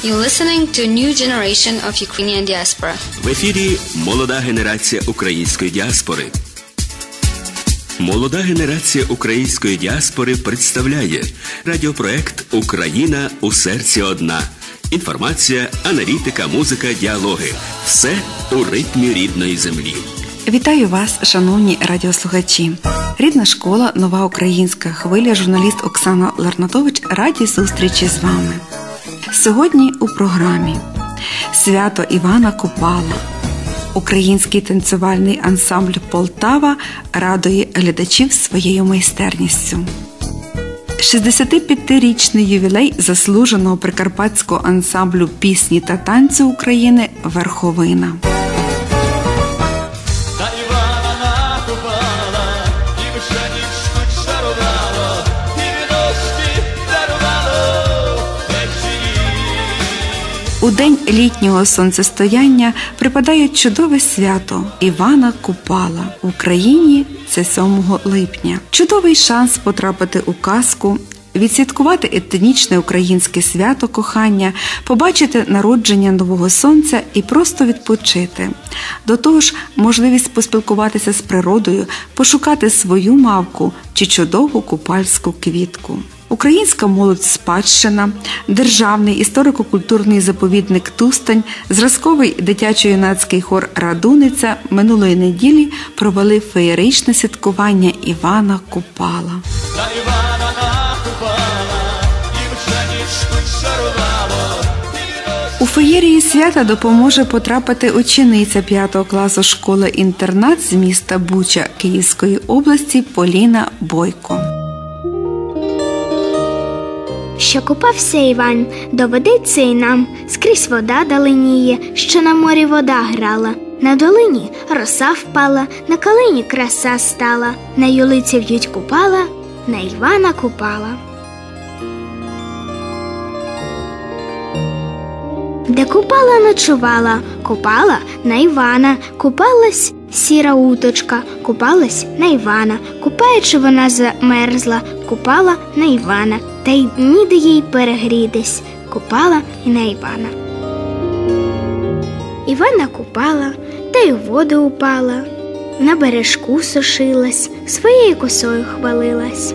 You're listening to new generation of Ukrainian diaspora. В ефірі молода генерація української діаспори. Молода генерація української діаспори представляє радіопроект Україна у серці одна. Інформація, аналітика, музика, діалоги. Все у ритмі рідної землі. Вітаю вас, шановні радіослухачі. Рідна школа, нова українська хвиля, журналіст Оксана Ларнатович раді зустрічі з вами. Сьогодні у програмі Свято Івана Купала. Український танцювальний ансамбль Полтава радує глядачів своєю майстерністю. 65-річний ювілей заслуженого прикарпатського ансамблю пісні та танцю України Верховина. У день літнього сонцестояння припадає чудове свято Івана Купала в Україні. Це 7 липня. Чудовий шанс потрапити у казку. Відсвяткувати етнічне українське свято кохання, побачити народження нового сонця і просто відпочити. До того ж, можливість поспілкуватися з природою, пошукати свою мавку чи чудову купальську квітку. Українська молодь спадщина, державний історико-культурний заповідник Тустань, зразковий дитячо-юнацький хор Радуниця минулої неділі провели феєричне святкування Івана Купала. Івана віночки У феєрії свята допоможе потрапити учениця 5 класу школи-інтернат з міста Буча Київської області Поліна Бойко. Що купався Іван, доведеться й нам, скрізь вода далиніє, що на морі вода грала. На долині роса впала, на калині краса стала, на юлиці в'ють купала, на Івана купала. Де купала ночувала, купала на Івана, купалась сіра уточка, купалась на Івана, купаючи вона замерзла, купала на Івана, та й ніде їй перегрітись, купала і на Івана. Івана купала, та й у воду упала, на бережку сушилась, своєю косою хвалилась.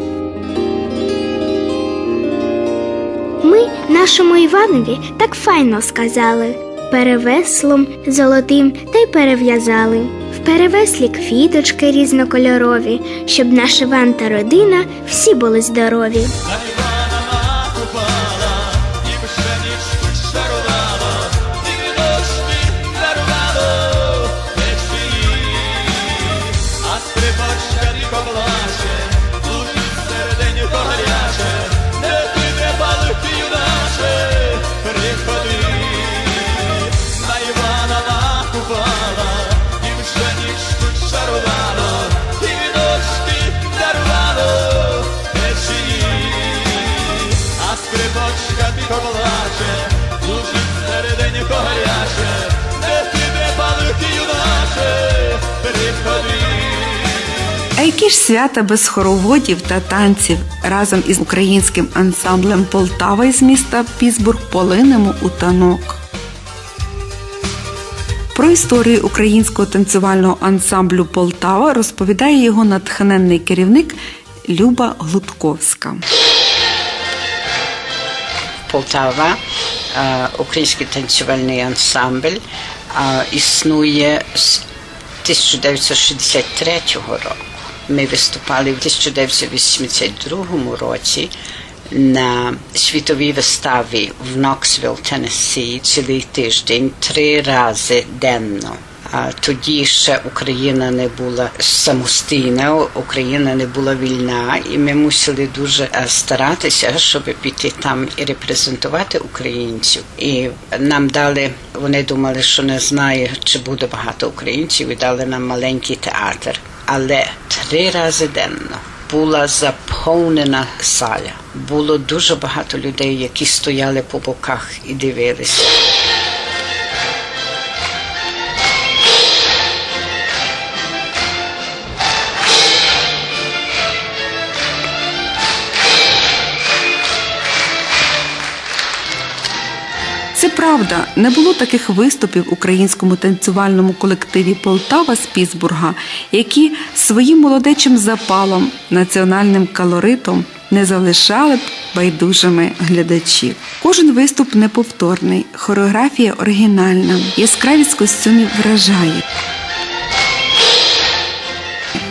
Ми нашому Іванові так файно сказали, перевеслом золотим та й перев'язали. В перевеслі квіточки різнокольорові, щоб наш Іван та родина всі були здорові. Плаче, лужить середенько гаряче, не піде палки юначе, приходи. А які ж свята без хороводів та танців разом із українським ансамблем Полтава із міста Пісбург полинемо у танок. Про історію українського танцювального ансамблю Полтава розповідає його натхненний керівник Люба Глутковська. Полтава, е, український танцювальний ансамбль, е, існує з 1963 року. Ми виступали в 1982 році на світовій виставі в Ноксвілл, Теннессі, цілий тиждень, три рази денно. Тоді ще Україна не була самостійна, Україна не була вільна, і ми мусили дуже е, старатися, щоб піти там і репрезентувати українців. І нам дали, вони думали, що не знає, чи буде багато українців, і дали нам маленький театр. Але три рази денно була заповнена саля. Було дуже багато людей, які стояли по боках і дивилися. Правда, не було таких виступів в українському танцювальному колективі Полтава з Пісбурга, які своїм молодечим запалом, національним калоритом не залишали б байдужими глядачів. Кожен виступ неповторний, хореографія оригінальна, яскравість костюмів вражає.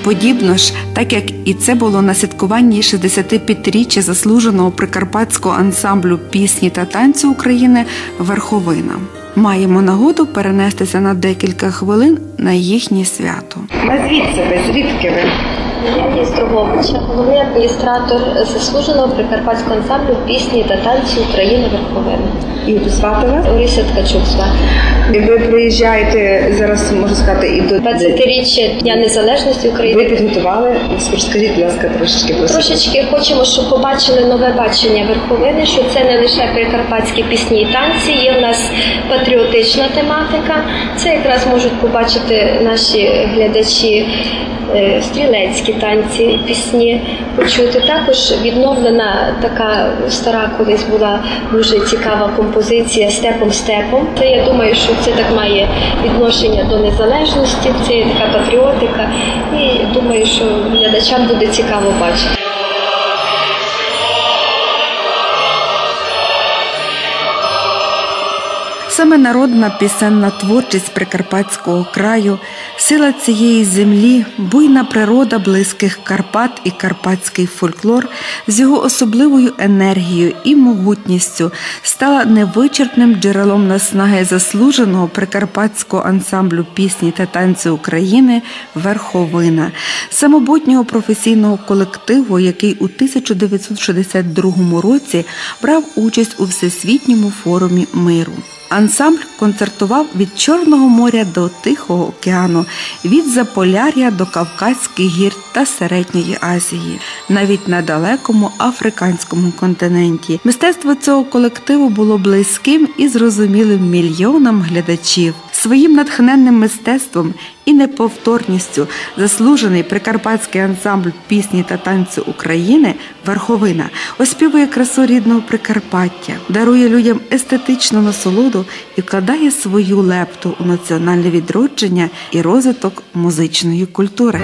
Подібно ж, так як і це було на святкуванні 65-річчя заслуженого прикарпатського ансамблю пісні та танцю України Верховина. Маємо нагоду перенестися на декілька хвилин на їхнє свято. Назвіть себе, звідки ви? Я із головний адміністратор заслуженого прикарпатського ансамблю пісні та танці України Верховина. І звати вас? Орися Ткачук звати. Ви приїжджаєте зараз, можна сказати, і до 20-річчя Дня Незалежності України. підготували. Розкажіть, будь ласка, трошечки про Трошечки хочемо, щоб побачили нове бачення верховини, що це не лише прикарпатські пісні і танці, є в нас патріотична тематика. Це якраз можуть побачити наші глядачі стрілецькі танці, пісні почути. Також відновлена така стара колись була дуже цікава композиція Степом степом. Це я думаю, що це так має відношення до незалежності, це така патріотика. І думаю, що глядачам буде цікаво бачити. Саме народна пісенна творчість Прикарпатського краю, сила цієї землі, буйна природа близьких Карпат і карпатський фольклор з його особливою енергією і могутністю стала невичерпним джерелом наснаги заслуженого прикарпатського ансамблю пісні та танцю України Верховина, самобутнього професійного колективу, який у 1962 році брав участь у всесвітньому форумі миру. Ансамбль концертував від Чорного моря до Тихого океану, від Заполяр'я до Кавказьких гір та Середньої Азії, навіть на далекому африканському континенті. Мистецтво цього колективу було близьким і зрозумілим мільйонам глядачів. Своїм натхненним мистецтвом і неповторністю заслужений прикарпатський ансамбль пісні та танцю України Верховина оспівує красу рідного Прикарпаття, дарує людям естетичну насолоду і вкладає свою лепту у національне відродження і розвиток музичної культури.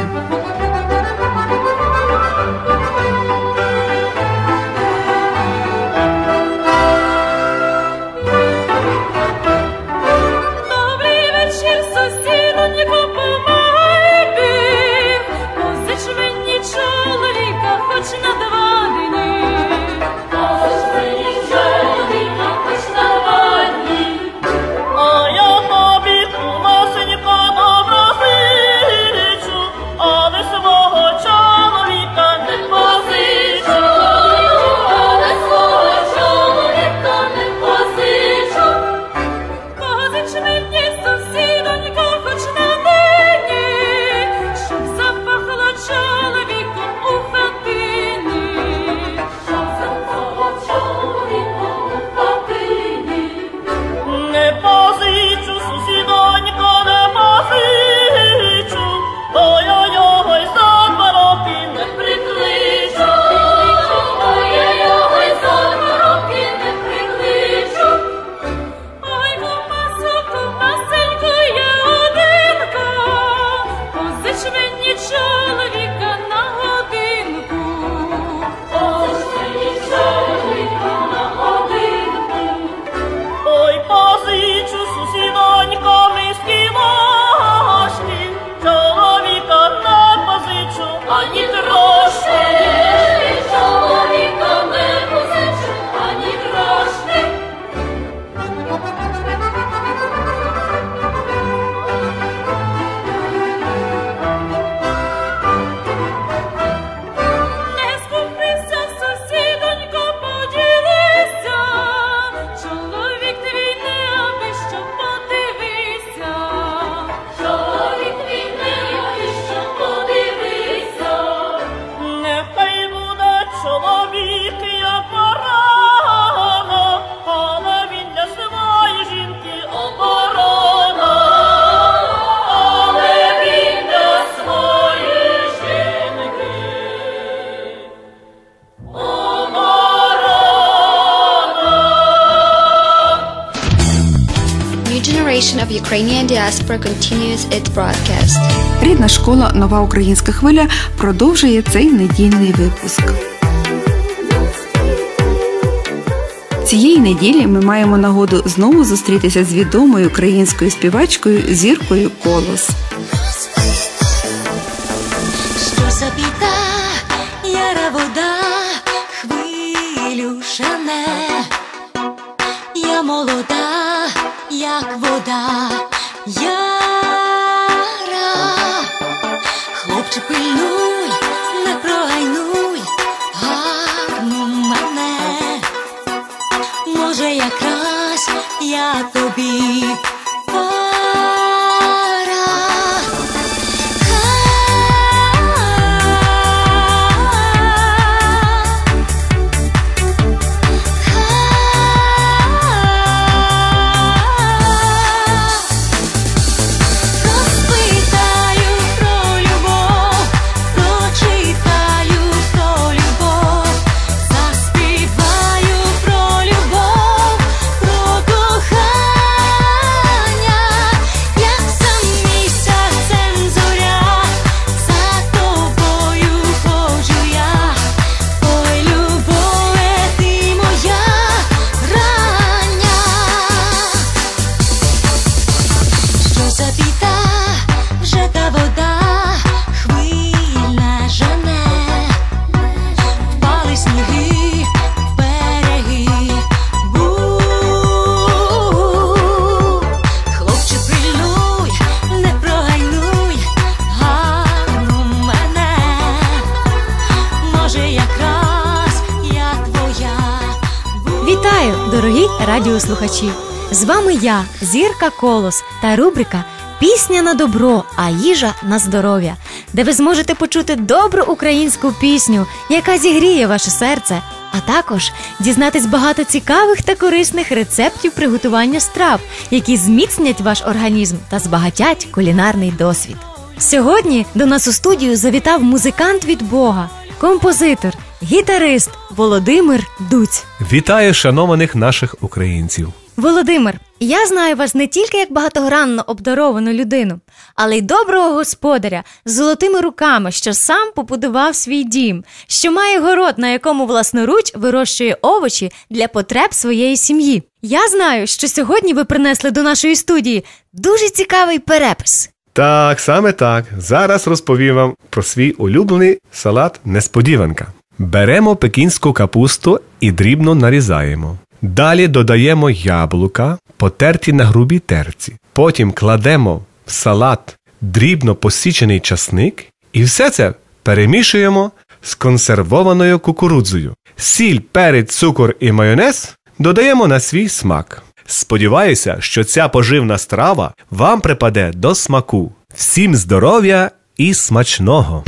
Ukrainian diaspora continues its broadcast. Рідна школа Нова Українська хвиля продовжує цей недільний випуск. Цієї неділі ми маємо нагоду знову зустрітися з відомою українською співачкою зіркою Колос. Що за біда, яра вода, хвилю шане, я молода, як вода, яра, хлопче пильнуй, не прогайнуй, гарну мене, може якраз я тобі радіослухачі! З вами я, Зірка Колос, та рубрика Пісня на добро, а їжа на здоров'я, де ви зможете почути добру українську пісню, яка зігріє ваше серце, а також дізнатись багато цікавих та корисних рецептів приготування страв, які зміцнять ваш організм та збагатять кулінарний досвід. Сьогодні до нас у студію завітав музикант від Бога, композитор, гітарист Володимир Дуць. Вітаю шанованих наших українців. Володимир, я знаю вас не тільки як багатогранно обдаровану людину, але й доброго господаря з золотими руками, що сам побудував свій дім, що має город, на якому власноруч вирощує овочі для потреб своєї сім'ї. Я знаю, що сьогодні ви принесли до нашої студії дуже цікавий перепис. Так, саме так. Зараз розповім вам про свій улюблений салат Несподіванка. Беремо пекінську капусту і дрібно нарізаємо. Далі додаємо яблука, потерті на грубій терці. Потім кладемо в салат дрібно посічений часник і все це перемішуємо з консервованою кукурудзою. Сіль, перець, цукор і майонез додаємо на свій смак. Сподіваюся, що ця поживна страва вам припаде до смаку. Всім здоров'я і смачного!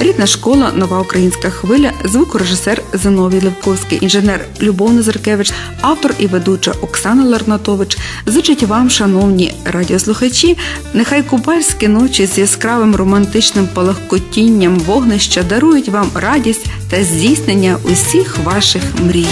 Рідна школа, нова українська хвиля, звукорежисер Зиновій Левковський, інженер Любов Назаркевич, автор і ведуча Оксана Ларнатович. Зичить вам, шановні радіослухачі, нехай купальські ночі з яскравим романтичним палахкотінням вогнища дарують вам радість та здійснення усіх ваших мрій.